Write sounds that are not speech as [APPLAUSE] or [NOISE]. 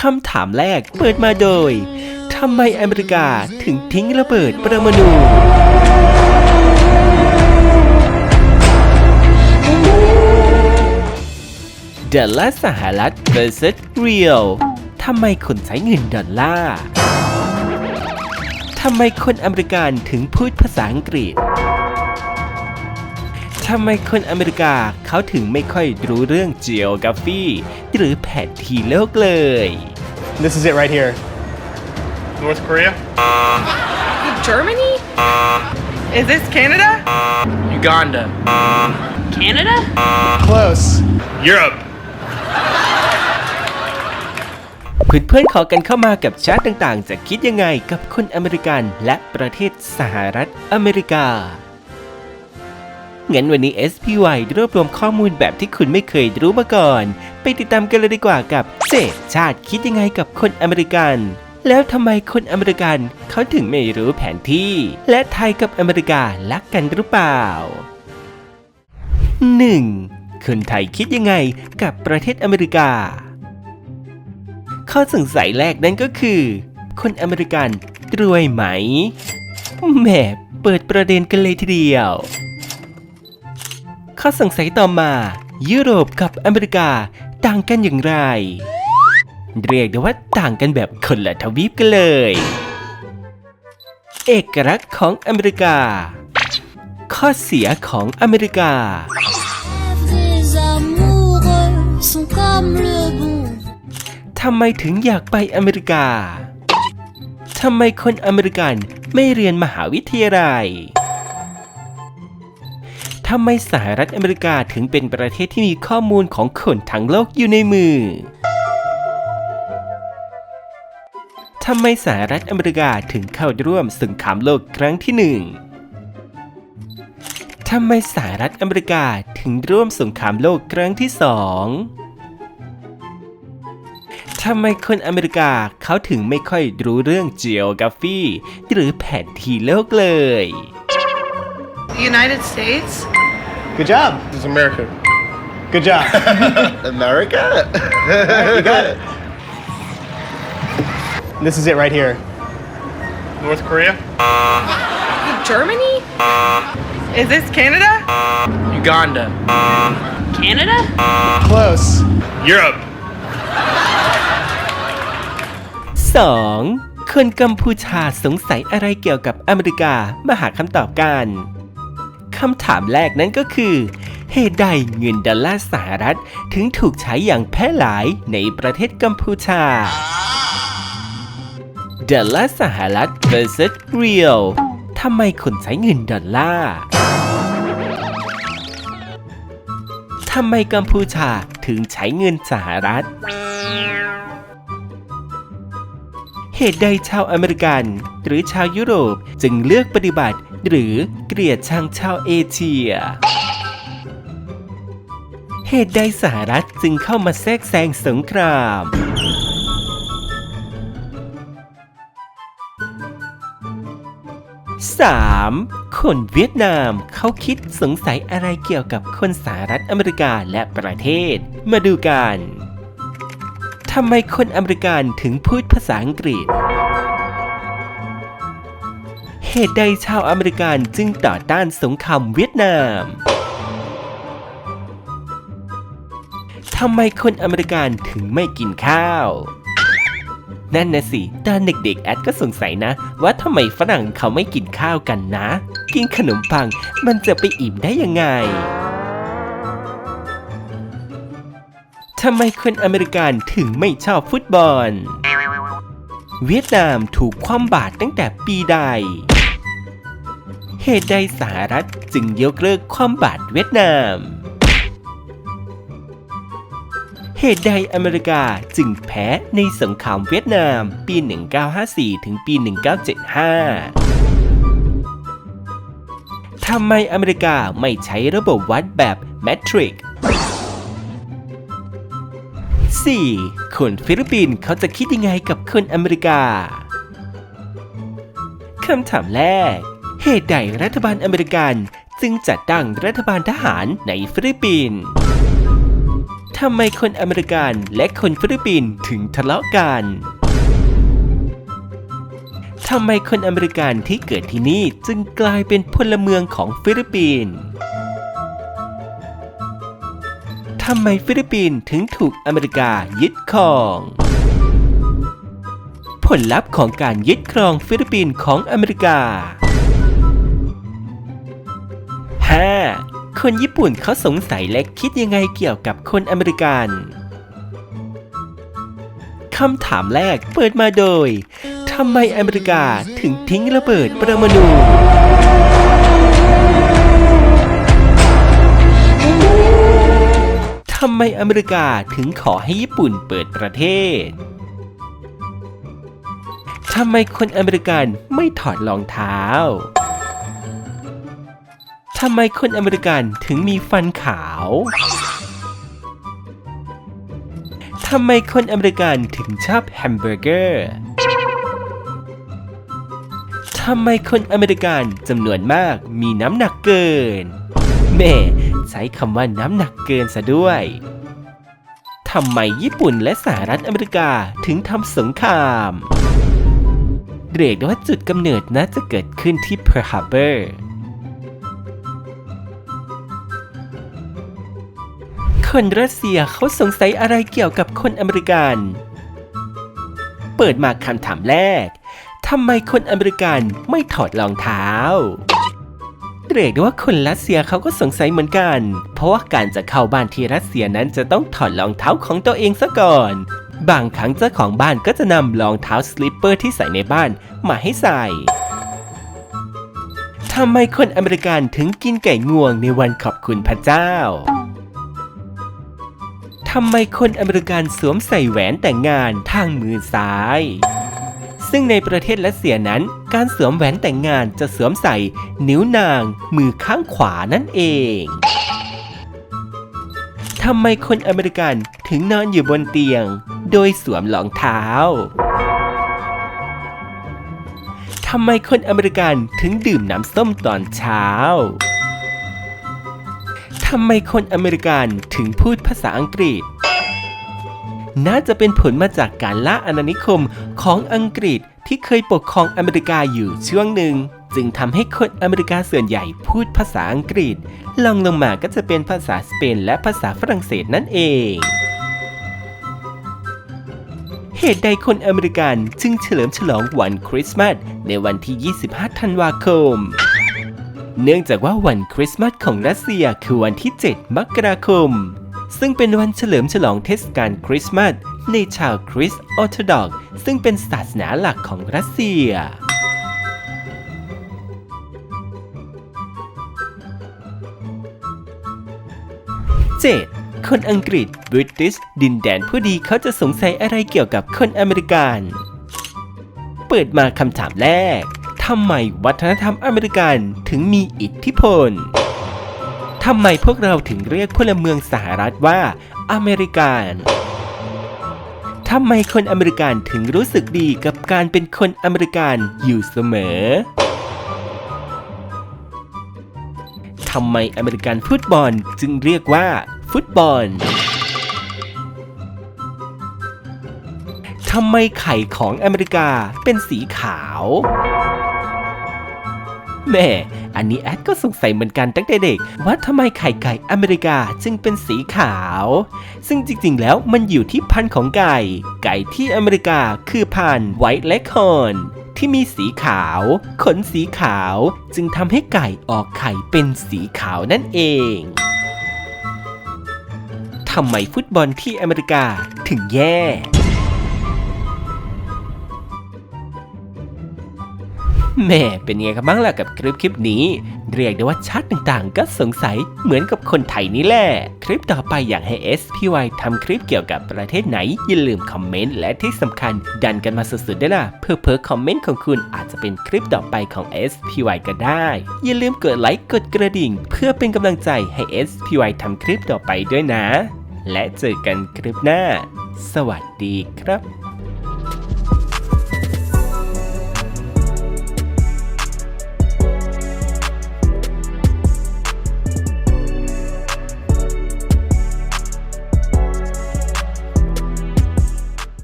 คำถามแรกเปิดมาโดยทำไมอเมริกาถึงทิ้งระเบิดปรมาณูดอลลาร์สหรัฐ vs เรียลทำไมคนใช้เงินดอลลาร์ ทำไมคนอเมริกันถึงพูดภาษาอังกฤษ ทำไมคนอเมริกาเขาถึงไม่ค่อยรู้เรื่อง geography หรือแผนที่โลกเลย This is it right here. North Korea? Germany? Is this Canada? Uganda. Canada? Close. Europe. เพื่อนๆขอกันเข้ามากับชาติต่างๆ จะคิดยังไงกับคนอเมริกันและประเทศสหรัฐอเมริกา งั้นวันนี้ SPY รวบรวมข้อมูลแบบที่คุณไม่เคยรู้มาก่อน ไปติดตามกันเลยดีกว่ากับเจ็ดชาติคิดยังไงกับคนอเมริกัน แล้วทำไมคนอเมริกันเขาถึงไม่รู้แผนที่ และไทยกับอเมริการักกันหรือเปล่า 1. คนไทยคิดยังไงกับประเทศอเมริกา ข้อสงสัยแรกนั่นก็คือ คนอเมริกันรวยไหมแหมเปิดประเด็นกันเลยทีเดียว ข้อสงสัยต่อมา ยุโรปกับอเมริกาต่างกันอย่างไร เรียกได้ว่าต่างกันแบบคนละทวีปกันเลย เอกลักษณ์ของอเมริกา ข้อเสียของอเมริกา Les amoureux sont comme le bon ทำไมถึงอยากไปอเมริกา ทำไมคนอเมริกันไม่เรียนมหาวิทยาลัย ทำไมสหรัฐอเมริกาถึงเป็นประเทศที่มีข้อมูลของคนทั้งโลกอยู่ในมือทำไมสหรัฐอเมริกาถึงเข้าร่วมสงครามโลกครั้งที่หนึ่งทำไมสหรัฐอเมริกาถึงร่วมสงครามโลกครั้งที่สองทำไมคนอเมริกาเขาถึงไม่ค่อยรู้เรื่อง geography หรือแผนที่โลกเลย United States? Good job. This is America. Good job. [LAUGHS] America? you got it. This is it right here. North Korea? Germany? Is this Canada? Uganda. Canada? Close. Europe. 2. คนกัมพูชาสงสัยอะไรเกี่ยวกับอเมริกามาหาคำตอบกัน คำถามแรกนั้นก็คือ เหตุใดเงินดอลลาร์สหรัฐถึงถูกใช้อย่างแพร่หลายในประเทศกัมพูชา ดอลลาร์สหรัฐ vs เรียลทำไมคนใช้เงินดอลลาร์ทำไมกัมพูชาถึงใช้เงินสหรัฐ เหตุใดชาวอเมริกัน หรือชาวยุโรปจึงเลือกปฏิบัติ หรือเกลียดชังชาวเอเชีย เหตุใดสหรัฐจึงเข้ามาแทรกแซงสงคราม 3. คนเวียดนามเขาคิดสงสัยอะไรเกี่ยวกับคนสหรัฐอเมริกาและประเทศ มาดูกัน ทำไมคนอเมริกันถึงพูดภาษาอังกฤษ เหตุใดชาวอเมริกันจึงต่อต้านสงครามเวียดนามทำไมคนอเมริกันถึงไม่กินข้าว นั่นนะสิ ตอนเด็กๆ แอดก็สงสัยนะ ว่าทำไมฝรั่งเขาไม่กินข้าวกันนะ กินขนมปังมันจะไปอิ่มได้ยังไงทำไมคนอเมริกันถึงไม่ชอบฟุตบอล เวียดนามถูกคว่ำบาตรตั้งแต่ปีใด เหตุใดสหรัฐจึงยกเลิกคว่ำบาตรเวียดนาม เหตุใดอเมริกาจึงแพ้ในสงครามเวียดนาม ปี 1954 ถึงปี 1975 ทำไมอเมริกาไม่ใช้ระบบวัดแบบแมทริก 4. คนฟิลิปปินส์เขาจะคิดยังไงกับคนอเมริกา คำถามแรก เหตุใดรัฐบาลอเมริกันจึงจัดตั้งรัฐบาลทหารในฟิลิปปินส์ทำไมคนอเมริกันและคนฟิลิปปินส์ถึงทะเลาะกัน ทำไมคนอเมริกันที่เกิดที่นี่จึงกลายเป็นพลเมืองของฟิลิปปินส์ ทำไมฟิลิปปินส์ถึงถูกอเมริกายึดครอง ผลลัพธ์ของการยึดครองฟิลิปปินส์ของอเมริกา 5. คนญี่ปุ่นเขาสงสัยและคิดยังไงเกี่ยวกับคนอเมริกันคำถามแรกเปิดมาโดยทำไมอเมริกาถึงทิ้งระเบิดปรมาณูทำไมอเมริกาถึงขอให้ญี่ปุ่นเปิดประเทศ ทำไมคนอเมริกันไม่ถอดรองเท้า ทำไมคนอเมริกันถึงมีฟันขาว ทำไมคนอเมริกันถึงชอบแฮมเบอร์เกอร์ ทำไมคนอเมริกันจำนวนมากมีน้ำหนักเกิน แม่ใช้คำว่าน้ำหนักเกินซะด้วย ทำไมญี่ปุ่นและสหรัฐอเมริกาถึงทำสงครามเรียกได้ว่าจุดกำเนิดน่าจะเกิดขึ้นที่ Pearl Harbor คนรัสเซียเขาสงสัยอะไรเกี่ยวกับคนอเมริกัน เปิดมาคำถามแรกทำไมคนอเมริกันไม่ถอดรองเท้า เรียกได้ว่าคนรัสเซียเขาก็สงสัยเหมือนกัน เพราะว่าการจะเข้าบ้านที่รัสเซียนั้นจะต้องถอดรองเท้าของตัวเองซะก่อน บางครั้งเจ้าของบ้านก็จะนำรองเท้าสลิปเปอร์ที่ใส่ในบ้านมาให้ใส่ทำไมคนอเมริกันถึงกินไก่งวงในวันขอบคุณพระเจ้า ทำไมคนอเมริกันสวมใส่แหวนแต่งงานทางมือซ้าย ซึ่งในประเทศรัสเซียนั้น การสวมแหวนแต่งงานจะสวมใส่นิ้วนาง มือข้างขวานั่นเองทำไมคนอเมริกันถึงนอนอยู่บนเตียง โดยสวมรองเท้าทำไมคนอเมริกันถึงดื่มน้ำส้มตอนเช้า ทำไมคนอเมริกันถึงพูดภาษาอังกฤษ น่าจะเป็นผลมาจากการล่าอาณานิคมของอังกฤษที่เคยปกครองอเมริกาอยู่ช่วงหนึ่ง จึงทำให้คนอเมริกาส่วนใหญ่พูดภาษาอังกฤษลองลงมาก็จะเป็นภาษาสเปนและภาษาฝรั่งเศสนั่นเองเหตุใดคนอเมริกันจึงเฉลิมฉลองวันคริสต์มาสในวันที่ 25 ธันวาคม เนื่องจากว่าวันคริสต์มาสของรัสเซียคือวันที่ 7 มกราคม ซึ่งเป็นวันเฉลิมฉลองเทศกาลคริสต์มาสในชาวคริสต์ออร์โธดอกซึ่งเป็นศาสนาหลักของรัสเซีย 7. คนอังกฤษบริติชดินแดนผู้ดีเขาจะสงสัยอะไรเกี่ยวกับคนอเมริกัน เปิดมาคำถามแรก ทำไมวัฒนธรรมอเมริกันถึงมีอิทธิพลทำไมพวกเราถึงเรียกพลเมืองสหรัฐว่าอเมริกันทำไมคนอเมริกันถึงรู้สึกดีกับการเป็นคนอเมริกันอยู่เสมอ ทำไมอเมริกันฟุตบอลจึงเรียกว่า ฟุตบอล ทำไมไข่ของอเมริกาเป็นสีขาว แม่อันนี้แอดก็สงสัยเหมือนกันตั้งแต่เด็ก ว่าทำไมไข่ไก่อเมริกาจึงเป็นสีขาว ซึ่งจริงๆ แล้วมันอยู่ที่พันธุ์ของไก่ ไก่ที่อเมริกาคือพันธุ์ไวท์และคอนที่มีสีขาว ขนสีขาวจึงทำให้ไก่ออกไข่เป็นสีขาวนั่นเองทำไมฟุตบอลที่อเมริกาถึงแย่ แม่เป็นไงกันบ้างล่ะกับคลิปคลิปนี้ เรียกได้ว่าชาติต่างๆ ก็สงสัยเหมือนกับคนไทยนี่แหละคลิปต่อไปอยากให้ SPY ทำคลิปเกี่ยวกับประเทศไหน อย่าลืมคอมเมนต์และที่สำคัญ ดันกันมาสุดๆด้วยล่ะเพื่อเพอคอมเมนต์ของคุณอาจจะเป็นคลิปต่อไปของ SPY ก็ได้ อย่าลืมกดไลค์กดกระดิ่ง เพื่อเป็นกำลังใจให้ SPY ทำคลิปต่อไปด้วยนะ และเจอกันคลิปหน้า สวัสดีครับ